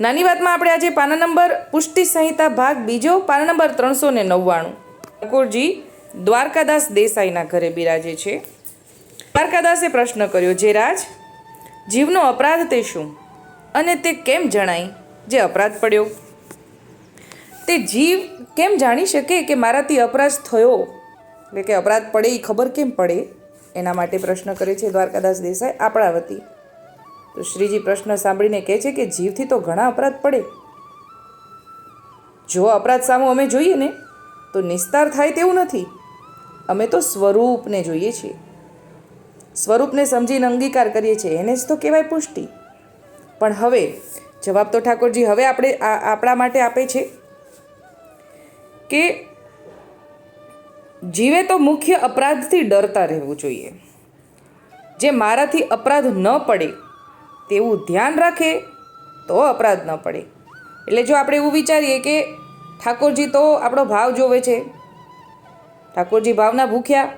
નાની વાતમાં આપણે આજે પાના નંબર, પુષ્ટિ સંહિતા ભાગ બીજો, પાના નંબર ત્રણસો ને નવ્વાણું. ઠાકોરજી, દ્વારકાદાસ દેસાઈના ઘરે બિરાજે છે. દ્વારકાદાસે પ્રશ્ન કર્યો, જે રાજ? જીવનો અપરાધ તે શું? અને તે કેમ જણાય? જે અપરાધ પડ્યો. તે જીવ કેમ જાણી શકે કે મારાથી અપરાધ થયો? એટલે કે અપરાધ પડે એ ખબર કેમ પડે? એના માટે પ્રશ્ન કરે છે દ્વારકાદાસ દેસાઈ આપણા વતી તો શ્રીજી પ્રશ્ન સાંભળીને કહે છે કે જીવથી તો ઘણા અપરાધ પડે. જો અપરાધ સામો અમે જોઈએ ને, તો નિસ્તાર થાય તેવું નથી. અમે તો સ્વરૂપને જોઈએ છીએ. સ્વરૂપને સમજીને અંગીકાર કરીએ છીએ. એને જ તો કહેવાય પુષ્ટિ. પણ હવે, જવાબ તો ઠાકોરજી, હવે આપણે આપણા માટે આપે છે કે જીવે તો મુખ્ય અપરાધથી ડરતા રહેવું જોઈએ. જે મારાથી અપરાધ ન પડે તેવું ધ્યાન રાખે તો અપરાધ ન પડે. એટલે જો આપણે એવું વિચારીએ કે ઠાકોરજી તો આપણો ભાવ જોવે છે, ઠાકોરજી ભાવના ભૂખ્યા,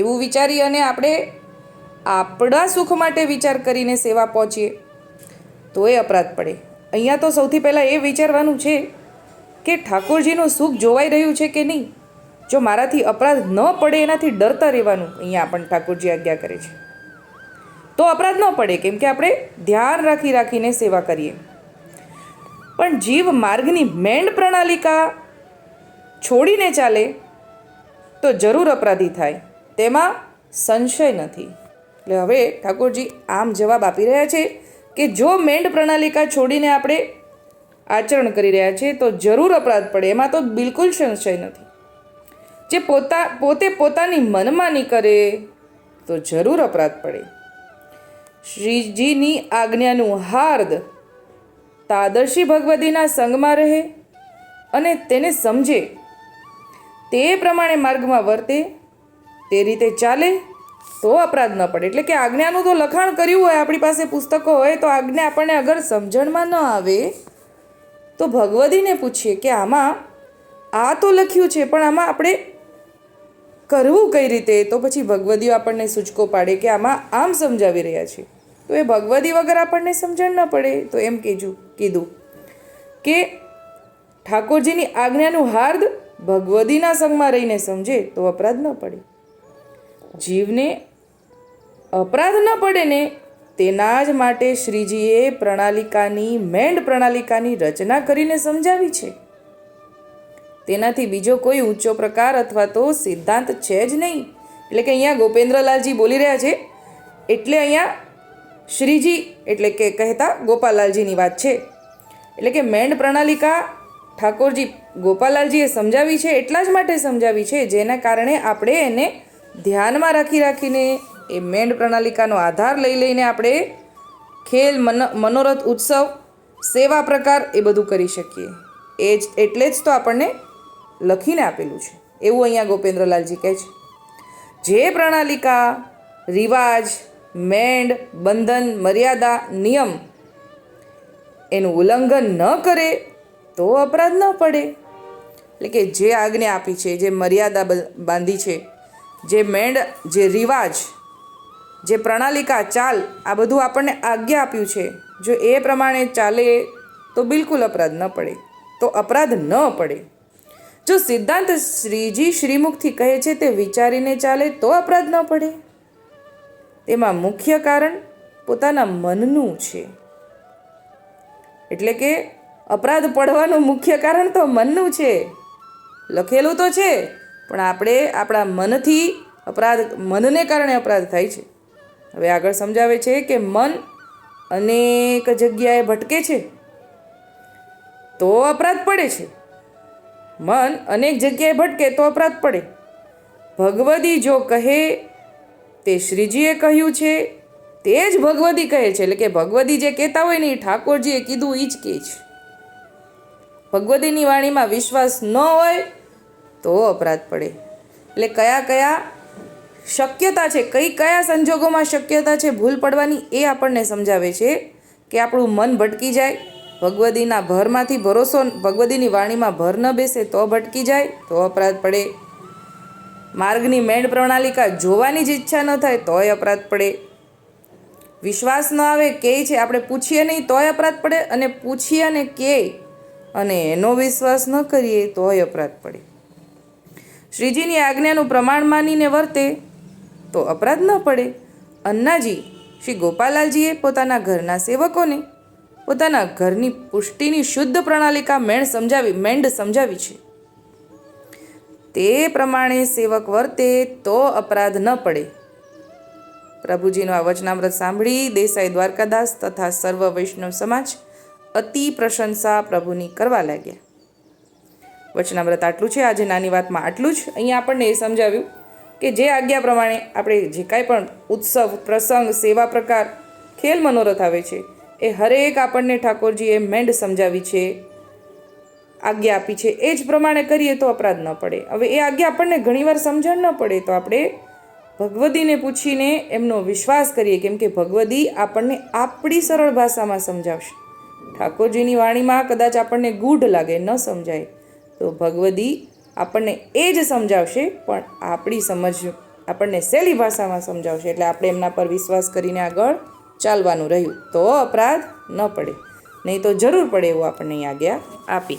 એવું વિચારી અને આપણે આપણા સુખ માટે વિચાર કરીને સેવા પહોંચીએ, તો એ અપરાધ પડે. અહીંયા તો સૌથી પહેલાં એ વિચારવાનું છે કે ઠાકોરજીનું સુખ જોવાઈ રહ્યું છે કે નહીં? જો મારાથી અપરાધ ન પડે, એનાથી ડરતા રહેવાનું, અહીંયા આપણને ઠાકોરજી આજ્ઞા કરે છે. તો અપરાધ ન પડે, કેમ કે આપણે ધ્યાન રાખી રાખીને સેવા કરીએ. પણ જીવ માર્ગની મેંડ પ્રણાલિકા છોડીને ચાલે, તો જરૂર અપરાધી થાય. તેમાં સંશય નથી. એટલે હવે ઠાકોરજી આમ જવાબ આપી રહ્યા છે કે જો મેંડ પ્રણાલિકા છોડીને આપણે આચરણ કરી રહ્યા છીએ તો જરૂર અપરાધ પડે. એમાં તો બિલકુલ સંશય નથી. જે પોતા, પોતે પોતાની મનમાની કરે, તો જરૂર અપરાધ પડે. શ્રીજીની આજ્ઞાનું હાર્દ તાદર્શી ભગવતીના સંગમાં રહે અને તેને સમજે. તે પ્રમાણે માર્ગમાં વર્તે, તે રીતે ચાલે, તો અપરાધ ન પડે. એટલે કે આજ્ઞાનું તો લખાણ કર્યું હોય, આપણી પાસે પુસ્તકો હોય, તો આજ્ઞા આપણને અગર સમજણમાં ન આવે, તો ભગવતીને પૂછીએ કે આમાં આ તો લખ્યું છે, પણ આમાં આપણે કરવું કઈ રીતે? તો પછી ભગવદીઓ આપણને સૂચકો પાડે કે આમાં આમ સમજાવી રહ્યા છે. તો એ ભગવદી વગર આપણને સમજણ ન પડે, તો એમ કીધું કીધું કે ઠાકોરજીની આજ્ઞાનું હાર્દ ભગવદીના સંગમાં રહીને સમજે તો અપરાધ ન પડે. જીવને અપરાધ ન પડે ને તેના જ માટે શ્રીજીએ પ્રણાલિકાની મેંડ પ્રણાલિકાની રચના કરીને સમજાવી છે. તેનાથી બીજો કોઈ ઊંચો પ્રકાર અથવા તો સિદ્ધાંત છે જ નહીં. એટલે કે અહીંયા ગોપેન્દ્રલાલજી બોલી રહ્યા છે, એટલે અહીંયા શ્રીજી એટલે કે કહેતા ગોપાલાલજીની વાત છે. એટલે કે મેન્ડ પ્રણાલિકા ઠાકોરજી ગોપાલાલજીએ સમજાવી છે, એટલા જ માટે સમજાવી છે, જેના કારણે આપણે એને ધ્યાનમાં રાખી રાખીને એ મેન્ડ પ્રણાલિકાનો આધાર લઈ લઈને આપણે ખેલ, મન, મનોરથ, ઉત્સવ, સેવા પ્રકાર એ બધું કરી શકીએ. એ જ, એટલે જ તો આપણને લખીને આપેલું છે. એવું અહીંયા ગોપેન્દ્રલાલજી કહે છે. જે પ્રણાલિકા, રિવાજ મેંડ બંધન, મર્યાદા, નિયમ એનું ઉલ્લંઘન ન કરે તો અપરાધ ન પડે. એટલે કે જે આજ્ઞા આપી છે, જે મર્યાદા બાંધી છે, જે મેંડ જે રિવાજ, જે પ્રણાલિકા, ચાલ, આ બધું આપણને આજ્ઞા આપ્યું છે. જો એ પ્રમાણે ચાલે તો બિલકુલ અપરાધ ન પડે, તો અપરાધ ન પડે. જો સિદ્ધાંત શ્રીજી શ્રીમુખથી કહે છે તે વિચારીને ચાલે તો અપરાધ ન પડે. તેમાં મુખ્ય કારણ પોતાના મનનું છે. એટલે કે અપરાધ પડવાનું મુખ્ય કારણ તો મનનું છે. લખેલું તો છે, પણ આપણે આપણા મનથી અપરાધ, મનને કારણે અપરાધ થાય છે. હવે આગળ સમજાવે છે કે મન અનેક જગ્યાએ ભટકે છે. તો અપરાધ પડે છે. મન અનેક જગ્યાએ ભટકે તો અપરાધ પડે. ભગવદી જો કહે તે શ્રીજીએ કહ્યું છે, તે જ ભગવદી કહે છે. એટલે કે ભગવદી જે કહેતા હોય ને એ ઠાકોરજીએ કીધું એ જ કહે છે. ભગવદીની વાણીમાં વિશ્વાસ ન હોય તો અપરાધ પડે. એટલે કયા કયા શક્યતા છે, કઈ કયા સંજોગોમાં શક્યતા છે, ભૂલ પડવાની એ આપણને સમજાવે છે કે આપણું મન ભટકી જાય. ભગવદીના ભરમાંથી ભરોસો ભગવદીની વાણીમાં ભર ન બેસે તો ભટકી જાય, તો અપરાધ પડે. માર્ગની મેંડ પ્રણાલિકા જોવાની જ ઈચ્છા ન થાય તોય અપરાધ પડે. વિશ્વાસ ન આવે કે છે આપણે પૂછીએ નહીં તોય અપરાધ પડે અને પૂછીએ અને કે અને એનો વિશ્વાસ ન કરીએ તોય અપરાધ પડે. શ્રીજીની આજ્ઞાનું પ્રમાણ માનીને વર્તે તો અપરાધ ન પડે. અન્નાજી, શ્રી ગોપાલાલજીએ પોતાના ઘરના સેવકોને પોતાના ઘરની પુષ્ટિની શુદ્ધ પ્રણાલિકા મેણ સમજાવી, મેંડ સમજાવી છે. તે પ્રમાણે સેવક વર્તે તો અપરાધ ન પડે. પ્રભુજીનું આ વચનામૃત સાંભળી દેસાઈ દ્વારકાદાસ તથા સર્વ વૈષ્ણવ સમાજ અતિ પ્રશંસા પ્રભુની કરવા લાગ્યા. વચનામૃત આટલું છે, આજે નાની વાતમાં આટલું જ અહીંયા આપણને એ સમજાવ્યું કે જે આજ્ઞા પ્રમાણે આપણે જે કાંઈ પણ ઉત્સવ, પ્રસંગ, સેવા પ્રકાર, ખેલ મનોરથ આવે છે, એ હરેક આપણને ઠાકોરજીએ મેંડ સમજાવી છે. આજ્ઞા આપી છે. એ જ પ્રમાણે કરીએ તો અપરાધ ન પડે. હવે એ આજ્ઞા આપણને ઘણીવાર સમજણ ન પડે તો આપણે ભગવદીને પૂછીને એમનો વિશ્વાસ કરીએ કેમ કે ભગવદી આપણને આપણી સરળ ભાષામાં સમજાવશે. ઠાકોરજીની વાણીમાં કદાચ આપણને ગૂઢ લાગે, ન સમજાય, તો ભગવદી આપણને એ જ સમજાવશે, પણ આપણી સમજ આપણને સહેલી ભાષામાં સમજાવશે. એટલે આપણે એમના પર વિશ્વાસ કરીને આગળ ચાલવાનું રહ્યું. તો અપરાધ ન પડે. નહીં તો જરૂર પડે એવું આપણને આજ્ઞા આપી.